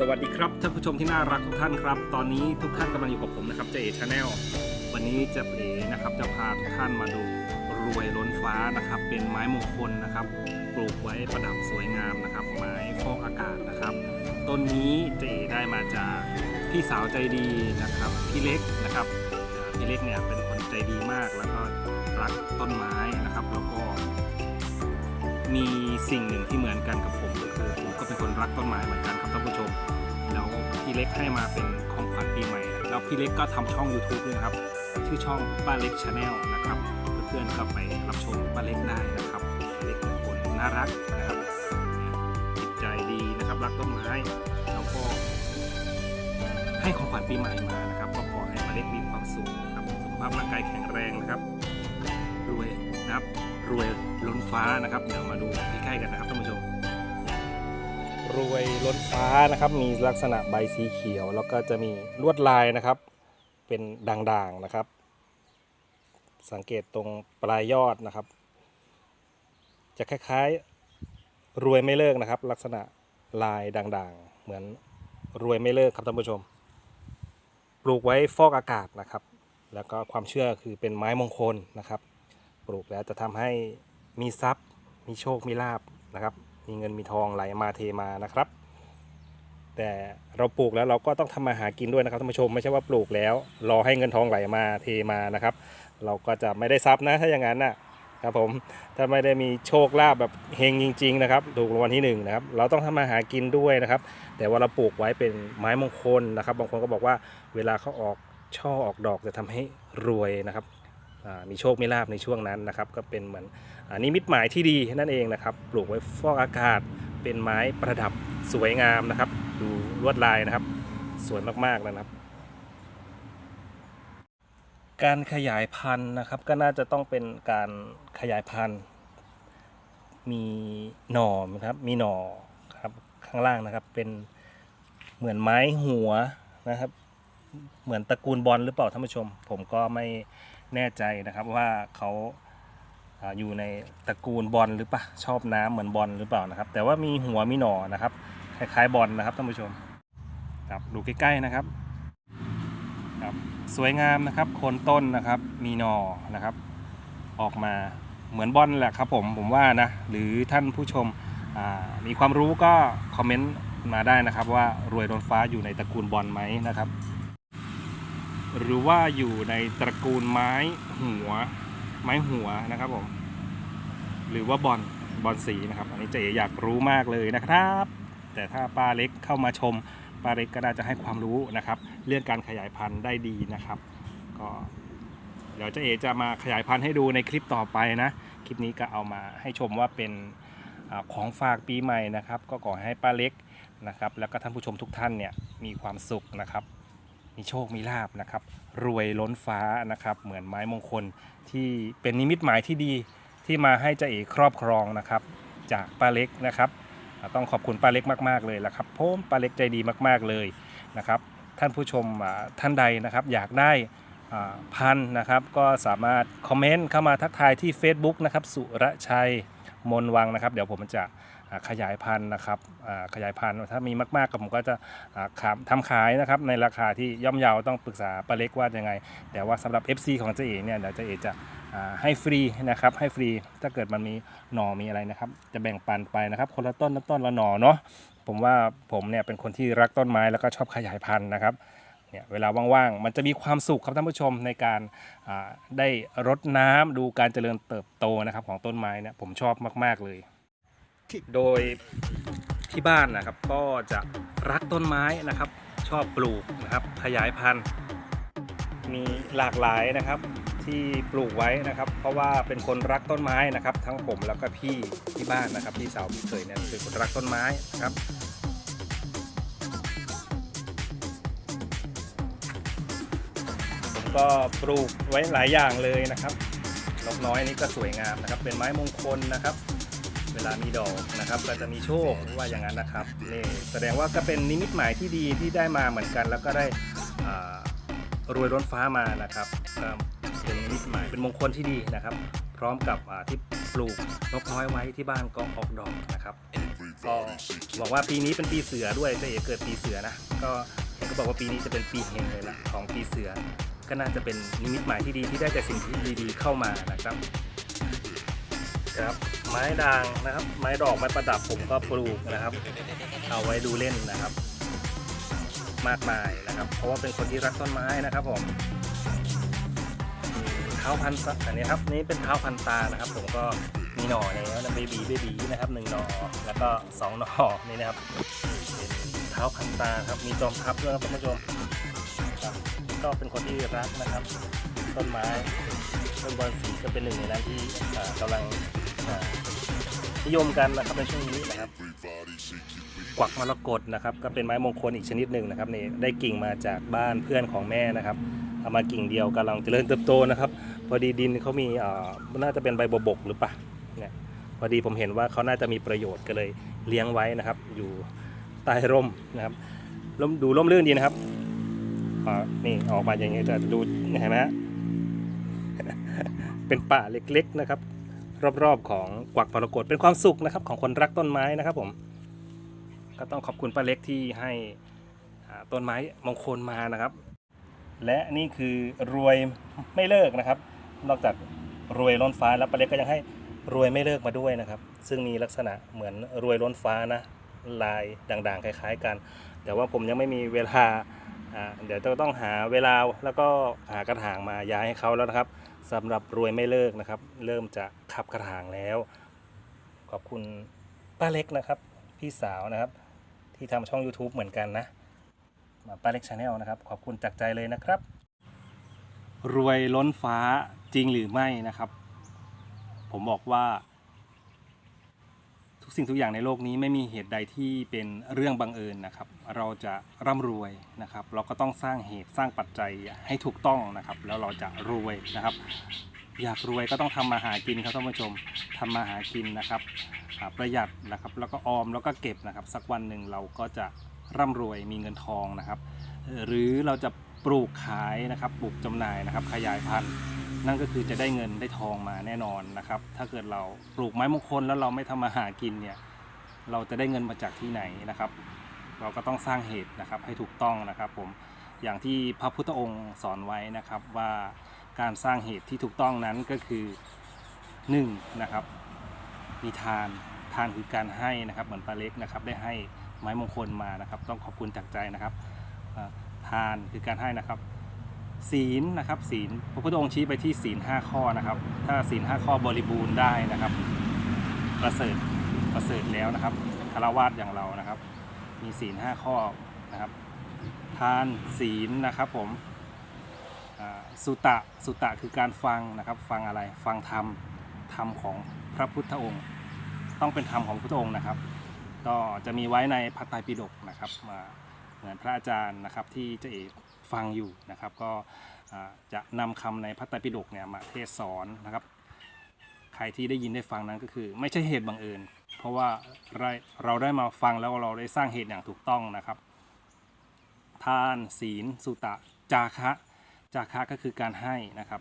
สวัสดีครับท่านผู้ชมที่น่ารักทุกท่านครับ ตอนนี้ทุกท่านกำลังอยู่กับผมนะครับเจเอชาแนลวันนี้จะเอนะครับจะพาทุกท่านมาดูรวยล้นฟ้านะครับ เป็นไม้มงคลนะครับ ปลูกไว้ประดับสวยงามนะครับ ไม้ฟอกอากาศนะครับ ต้นนี้เจเอได้มาจากพี่สาวใจดีนะครับพี่เล็กนะครับพี่เล็กเนี่ยเป็นคนใจดีมากแล้วก็รักต้นไม้นะครับ แล้วก็ มีสิ่งหนึ่งที่เหมือนกันกับผมก็คือผมก็เป็นคนรักต้นไม้เหมือนกันครับท่านผู้ชม แล้วพี่เล็กให้มาเป็นของขวัญปีใหม่ แล้วพี่เล็กก็ทำช่อง YouTube ด้วยครับ ชื่อช่องป้าเล็กชาแนลนะครับ เพื่อนๆก็ไปรับชมป้าเล็กได้นะครับป้าเล็กเป็นคนน่ารักนะครับจิตใจดีนะครับรักต้นไม้แล้วก็ให้ของขวัญปีใหม่มานะครับ ก็ขอให้ป้าเล็กมีความสุขนะครับสุขภาพร่างกายแข็งแรงนะครับรวยนะครับ รวยล้นฟ้านะครับ เดี๋ยวมาดูใกล้ๆกันนะครับท่านผู้ชม รวยล้นฟ้านะครับ มีลักษณะใบสีเขียว แล้วก็จะมีลวดลายนะครับ เป็นด่างๆนะครับ สังเกตตรงปลายยอดนะครับ จะคล้ายๆรวยไม่เลิกนะครับ ลักษณะลายด่างๆ เหมือนรวยไม่เลิกครับท่านผู้ชม ปลูกไว้ฟอกอากาศนะครับ แล้วก็ความเชื่อคือเป็นไม้มงคลนะครับ ปลูกแล้วจะทำให้มีทรัพย์ มีโชคมีลาบนะครับ มีเงินมีทองไหลมาเทมานะครับ แต่เราปลูกแล้วเราก็ต้องทำมาหากินด้วยนะครับท่านผู้ชมไม่ใช่ว่าปลูกแล้วรอให้เงินทองไหลมาเทมานะครับ เราก็จะไม่ได้ทรัพย์นะถ้าอย่างนั้นนะครับผมถ้าไม่ได้มีโชคลาภแบบเฮงจริง ๆ นะครับถูกรางวัลที่หนึ่งนะครับเราต้องทำมาหากินด้วยนะครับ แต่ว่าเราปลูกไว้เป็นไม้มงคลนะครับ บางคนก็บอกว่าเวลาเขาออกช่อออกดอกจะทำให้รวยนะครับ มีโชคมีลาบในช่วงนั้นนะครับ ก็เป็นเหมือนอนิมิตหมายที่ดีนั่นเองนะครับ ปลูกไว้ฟอกอากาศเป็นไม้ประดับสวยงามนะครับ ดูลวดลายนะครับ สวยมากๆนะครับ การขยายพันธุ์นะครับ ก็น่าจะต้องเป็นการขยายพันธุ์ มีหน่อนะครับ มีหน่อครับข้างล่างนะครับ เป็นเหมือนไม้หัวนะครับ เหมือนตระกูลบอลหรือเปล่าท่านผู้ชม ผมก็ไม่ แน่ใจนะครับว่าเขาอยู่ในตระกูลบอลหรือปล่าชอบน้ำเหมือนบอลหรือเปล่านะครับ แต่ว่ามีหัวมีหน่อนะครับ คล้ายๆบอลนะครับท่านผู้ชมครับดูใกล้ๆนะครับครับสวยงามนะครับโคนต้นนะครับมีหน่อนะครับ ออกมาเหมือนบอลแหละครับผมผมว่านะหรือท่านผู้ชมมีความรู้ก็คอมเมนต์มาได้นะครับ ว่ารวยโดนฟ้าอยู่ในตระกูลบอลไหมนะครับ หรือว่าอยู่ในตระกูลไม้หัว ไม้หัวนะครับผม หรือว่าบอลบอลสีนะครับ อันนี้เจอยากรู้มากเลยนะครับ แต่ถ้าป้าเล็กเข้ามาชมป้าเล็กก็น่าจะให้ความรู้นะครับ เรื่องการขยายพันธุ์ได้ดีนะครับ ก็เดี๋ยวเจเอจะมาขยายพันธุ์ให้ดูในคลิปต่อไปนะ คลิปนี้ก็เอามาให้ชมว่าเป็นอของฝากปีใหม่นะครับ ก็ขอให้ป้าเล็กนะครับ แล้วก็ท่านผู้ชมทุกท่านเนี่ยมีความสุขนะครับ มีโชคมีลาบนะครับ รวยล้นฟ้านะครับ เหมือนไม้มงคลที่เป็นนิมิตหมายที่ดีที่มาให้เจ้าเอกครอบครองนะครับ จากป้าเล็กนะครับ ต้องขอบคุณป้าเล็กมาก ๆ เลยละครับผมป้าเล็กใจดีมาก ๆเลยนะครับ ท่านผู้ชมท่านใดนะครับอยากได้พันนะครับ ก็สามารถคอมเมนต์เข้ามาทักทายที่ Facebook นะครับ สุรชัยมนวังนะครับ เดี๋ยวผมจะ ขยายพันธุ์นะครับขยายพันธุ์ถ้ามีมากๆก็ผมก็จะอ่าครับทำขายนะครับในราคาที่ย่อมเยาต้องปรึกษาป้าเล็กว่ายังไง แต่ว่าสำหรับ FC ของเจเอเนี่ยเดี๋ยวเจเอจะให้ฟรีนะครับให้ฟรีถ้าเกิดมันมีหน่อมีอะไรนะครับ จะแบ่งปันไปนะครับ คนละต้นละต้นละหน่อเนาะผมว่าผมเนี่ยเป็นคนที่รักต้นไม้แล้วก็ชอบขยายพันธุ์นะครับเนี่ยเวลาว่างๆ มันจะมีความสุขครับท่านผู้ชมในการได้รดน้ำดูการเจริญเติบโตนะครับของต้นไม้เนี่ยผมชอบมากๆเลย โดยที่บ้านนะครับก็จะรักต้นไม้นะครับ ชอบปลูกนะครับขยายพันธุ์ มีหลากหลายนะครับที่ปลูกไว้นะครับ เพราะว่าเป็นคนรักต้นไม้นะครับ ทั้งผมแล้วก็พี่ที่บ้านนะครับพี่สาวพี่เคยเนี่ยเป็นคนรักต้นไม้นะครับผมก็ปลูกไว้หลายอย่างเลยนะครับนกน้อยนี่ก็สวยงามนะครับ เป็นไม้มงคลนะครับ ลามีดอกนะครับ ก็จะมีโชคว่าอย่างนั้นนะครับนี่แสดงว่าก็เป็นนิมิตหมายที่ดีที่ได้มาเหมือนกัน แล้วก็ได้รวยร้นฟ้ามานะครับเป็นนิมิตหมายเป็นมงคลที่ดีนะครับ พร้อมกับที่ปลูกนกน้อยไว้ที่บ้านก็ออกดอกนะครับก็บอกว่าปีนี้เป็นปีเสือด้วยเจ๊เอ๋เกิดปีเสือนะก็เห็นก็บอกว่าปีนี้จะเป็นปีเฮงเลยละของปีเสือ ก็น่าจะเป็นนิมิตหมายที่ดีที่ได้แต่สิ่งที่ดีๆเข้ามานะครับครับ ไม้ด่างนะครับ ไม้ดอกไม้ประดับผมก็ปลูกนะครับ เอาไว้ดูเล่นนะครับ มากมายนะครับ เพราะว่าเป็นคนที่รักต้นไม้นะครับผมเท้าพันธุ์อันนี้ครับนี่เป็นเท้าพันตานะครับ ผมก็มีหน่อแล้วนะเบบีเบบีนะครับหนึ่งหน่อแล้วก็สองหน่อนี่นะครับเป็นเท้าพันตาครับมีจอมทัพด้วยครับท่านผู้ชมครับก็เป็นคนที่รักนะครับ ต้นไม้ต้นบอลสีก็เป็นหนึ่งในนั้นที่อ่ากำลัง นิยมกันนะครับในช่วงนี้นะครับ กวักมรกตนะครับ ก็เป็นไม้มงคลอีกชนิดหนึ่งนะครับนี่ได้กิ่งมาจากบ้านเพื่อนของแม่นะครับเอามากิ่งเดียวกำลังเจริญเติบโตนะครับ พอดีดินเขามีอ่อน่าจะเป็นใบบกหรือปล่าเนี่ยพอดีผมเห็นว่าเขาน่าจะมีประโยชน์ก็เลยเลี้ยงไว้นะครับ อยู่ใต้ร่มนะครับร่มดูร่มรื่นดีนะครับนี่ออกมาอย่างเงี้จะดูเห็นไหมฮะเป็นป่าเล็กๆนะครับ รอบๆ ของกวักมรกตเป็นความสุขนะครับ ของคนรักต้นไม้นะครับผมก็ต้องขอบคุณป้าเล็กที่ให้ต้นไม้มงคลมานะครับ และนี่คือรวยไม่เลิกนะครับ นอกจากรวยล้นฟ้าแล้วป้าเล็กก็ยังให้รวยไม่เลิกมาด้วยนะครับ ซึ่งมีลักษณะเหมือนรวยล้นฟ้านะลายด่างๆ คล้ายๆ กัน แต่ว่าผมยังไม่มีเวลาอ่าเดี๋ยวจะต้องหาเวลาแล้วก็หากระถางมาย้ายให้เขาแล้วนะครับ สำหรับรวยไม่เลิกนะครับ เริ่มจะขับกระถางแล้ว ขอบคุณป้าเล็กนะครับ พี่สาวนะครับ ที่ทำช่อง YouTube เหมือนกันนะมาป้าเล็กชาแนลนะครับ ขอบคุณจากใจเลยนะครับ รวยล้นฟ้าจริงหรือไม่นะครับ ผมบอกว่า สิ่งทุกอย่างในโลกนี้ไม่มีเหตุใดที่เป็นเรื่องบังเอิญนะครับ เราจะร่ำรวยนะครับ เราก็ต้องสร้างเหตุสร้างปัจจัยให้ถูกต้องนะครับ แล้วเราจะรวยนะครับ อยากรวยก็ต้องทำมาหากินครับท่านผู้ชมทำมาหากินนะครับอ่าประหยัดนะครับ แล้วก็ออมแล้วก็เก็บนะครับ สักวันหนึ่งเราก็จะร่ำรวยมีเงินทองนะครับ หรือเราจะปลูกขายนะครับ ปลูกจำหน่ายนะครับ ขยายพันธุ์ นั่นก็คือจะได้เงินได้ทองมาแน่นอนนะครับ ถ้าเกิดเราปลูกไม้มงคลแล้วเราไม่ทำมาหากินเนี่ย เราจะได้เงินมาจากที่ไหนนะครับ เราก็ต้องสร้างเหตุนะครับให้ถูกต้องนะครับผม อย่างที่พระพุทธองค์สอนไว้นะครับว่าการสร้างเหตุที่ถูกต้องนั้นก็คือหนึ่งนะครับ มีทาน ทานคือการให้นะครับ เหมือนปลาเล็กนะครับ ได้ให้ไม้มงคลมานะครับ ต้องขอบคุณจากใจนะครับ ทานคือการให้นะครับ ศีลนะครับศีลพระพุทธองค์ชี้ไปที่ศีลห้าข้อนะครับ ถ้าศีลห้าข้อบริบูรณ์ได้นะครับ ประเสริฐประเสริฐแล้วนะครับคารวาสอย่างเรานะครับ มีศีลห้าข้อนะครับ ทานศีลนะครับผมสุตะสุตะคือการฟังนะครับ ฟังอะไรฟังธรรมธรรมของพระพุทธองค์ ต้องเป็นธรรมของพระพุทธองค์นะครับ ก็จะมีไว้ในพระไตรปิฎกนะครับมา เหมือนพระอาจารย์นะครับที่เจะเอกฟังอยู่นะครับ ก็จะนำคำในพระไตรปิฎกเนี่ยมาเทศสอนนะครับ ใครที่ได้ยินได้ฟังนั้นก็คือ ไม่ใช่เหตุบังเอิญเพราะว่าเราเราได้มาฟังแล้วเราได้สร้างเหตุอย่างถูกต้องนะครับ ทานศีล สุตะ จาคะ จาคะก็คือการให้นะครับ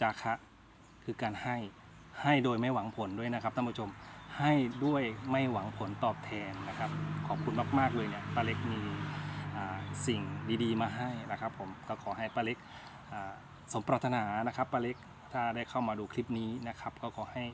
จาคะคือการให้ให้โดยไม่หวังผลด้วยนะครับท่านผู้ชม ให้ด้วยไม่หวังผลตอบแทนนะครับขอบคุณมากๆเลยเนี่ยป้าเล็กมีสิ่งดีๆ มาให้นะครับ ผมก็ขอให้ป้าเล็กสมปรารถนานะครับป้าเล็กถ้าได้เข้ามาดูคลิปนี้นะครับ ก็ขอให้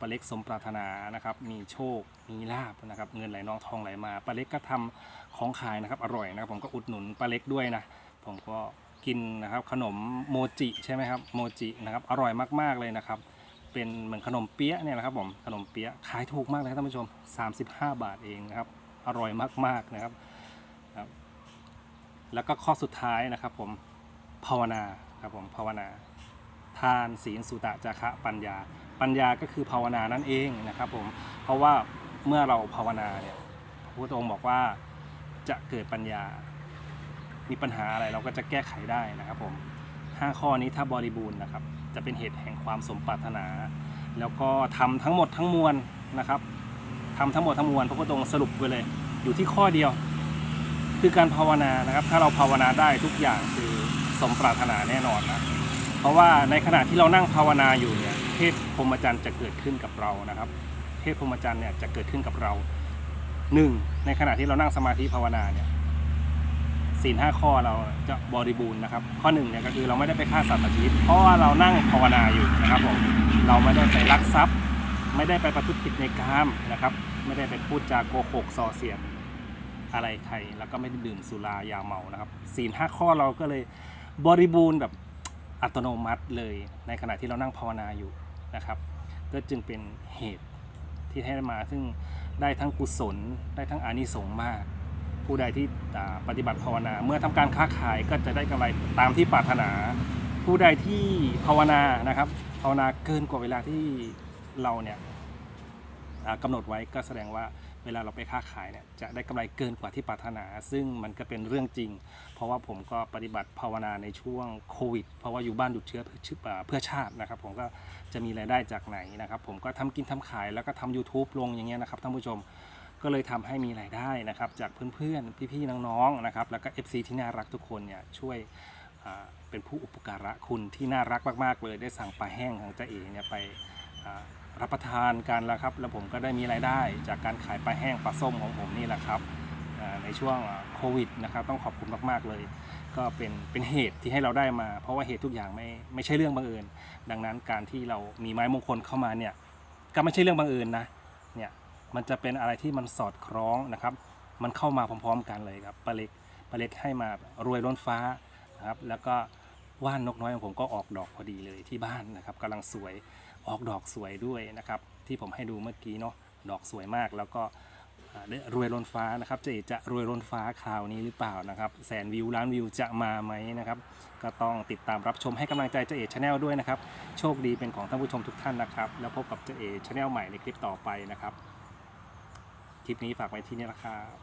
ป้าเล็กสมปรารถนานะครับ มีโชค มีลาบนะครับ เงินไหลนองทองไหลมาป้าเล็กก็ทำของขายนะครับ อร่อยนะครับ ผมก็อุดหนุนป้าเล็กด้วยนะ ผมก็กินนะครับขนมโมจิใช่ไหมครับโมจินะครับอร่อยมากๆเลยนะครับ เป็นเหมือนขนมเปี๊ยะเนี่ยนะครับผมขนมเปี๊ยะขายถูกมากเลยครับท่านผู้ชม 35 บาทเองนะครับอร่อยมากๆนะครับครับ แล้วก็ข้อสุดท้ายนะครับผมภาวนาครับผมภาวนา ทานศีลสุตะจาคะปัญญา ปัญญาก็คือภาวนานั่นเองนะครับผมเพราะว่าเมื่อเราภาวนาเนี่ยพระพุทธองค์บอกว่าจะเกิดปัญญา มีปัญหาอะไรเราก็จะแก้ไขได้นะครับผมห้าข้อนี้ถ้าบริบูรณ์นะครับ จะเป็นเหตุแห่งความสมปรารถนา แล้วก็ทำทั้งหมดทั้งมวลนะครับทำทั้งหมดทั้งมวลพระพุทธองค์สรุปไว้เลย อยู่ที่ข้อเดียว คือการภาวนานะครับ ถ้าเราภาวนาได้ทุกอย่างคือสมปรารถนาแน่นอนนะเพราะว่าในขณะที่เรานั่งภาวนาอยู่เนี่ยเทพพรหมจรรย์จะเกิดขึ้นกับเรานะครับ เทเทพพรหมจรรย์เนี่ยจะเกิดขึ้นกับเราหนึ่งในขณะที่เรานั่งสมาธิภาวนาเนี่ย ศีลห้าข้อเราจะบริบูรณ์นะครับ ข้อหนึ่งเนี่ยก็คือเราไม่ได้ไปฆ่าสัตว์ตัดชีวิต เพราะว่าเรานั่งภาวนาอยู่นะครับผมเราไม่ได้ไปลักทรัพย์ ไม่ได้ไปประพฤติผิดในกามนะครับ ไม่ได้ไปพูดจาโกหกส่อเสียดอะไรใครแล้วก็ไม่ได้ดื่มสุรายาเมานะครับศีลห้าข้อเราก็เลยบริบูรณ์แบบอัตโนมัติเลยในขณะที่เรานั่งภาวนาอยู่นะครับ ก็จึงเป็นเหตุที่ให้มาซึ่งได้ทั้งกุศลได้ทั้งอานิสงส์มาก ผู้ใดที่ปฏิบัติภาวนา เมื่อทำการค้าขายก็จะได้กำไรตามที่ปรารถนา ผู้ใดที่ภาวนานะครับ ภาวนาเกินกว่าเวลาที่เราเนี่ยกำหนดไว้ก็แสดงว่าเวลาเราไปค้าขายเนี่ยจะได้กำไรเกินกว่าที่ปรารถนา ซึ่งมันก็เป็นเรื่องจริง เพราะว่าผมก็ปฏิบัติภาวนาในช่วงโควิด เพราะว่าอยู่บ้านหยุดเชื้อเพื่อชาตินะครับ ผมก็จะมีรายได้จากไหนนะครับ ผมก็ทำกินทำขายแล้วก็ทำ YouTube ลงอย่างเงี้ยนะครับท่านผู้ชม ก็เลยทำให้มีรายได้นะครับจากเพื่อนๆ พี่ๆ น้องๆ นะครับ แล้วก็ FC ที่น่ารักทุกคนเนี่ยช่วยเป็นผู้อุปการะคุณที่น่ารักมากๆ เลยได้สั่งปลาแห้งของเจ้าเอ๋เนี่ยไปรับประทานกันแล้วครับ แล้วผมก็ได้มีรายได้จากการขายปลาแห้งปลาส้มของผมนี่แหละครับในช่วงโควิดนะครับต้องขอบคุณมากๆเลย ก็เป็นเป็นเหตุที่ให้เราได้มา เพราะว่าเหตุทุกอย่างไม่ไม่ใช่เรื่องบังเอิญดังนั้นการที่เรามีไม้มงคลเข้ามาเนี่ยก็ไม่ใช่เรื่องบังเอิญนะ มันจะเป็นอะไรที่มันสอดคล้องนะครับ มันเข้ามาพร้อม ๆ กันเลยครับปลาเล็กปลาเล็กให้มารวยล้นฟ้านะครับ แล้วก็ว่านนกน้อยของผมก็ออกดอกพอดีเลยที่บ้านนะครับกำลังสวยออกดอกสวยด้วยนะครับ ที่ผมให้ดูเมื่อกี้เนาะดอกสวยมากแล้วก็รวยล้นฟ้านะครับเจะจะรวยล้นฟ้าคราวนี้หรือเปล่านะครับ แสนวิวล้านวิวจะมาไหมนะครับ ก็ต้องติดตามรับชมให้กำลังใจเจเอชาแนลด้วยนะครับ โชคดีเป็นของท่านผู้ชมทุกท่านนะครับ แล้วพบกับเจเอชาแนลใหม่ในคลิปต่อไปนะครับ คลิปนี้ฝากไว้ที่นี่ละครับ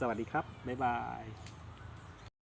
สวัสดีครับ บ๊ายบาย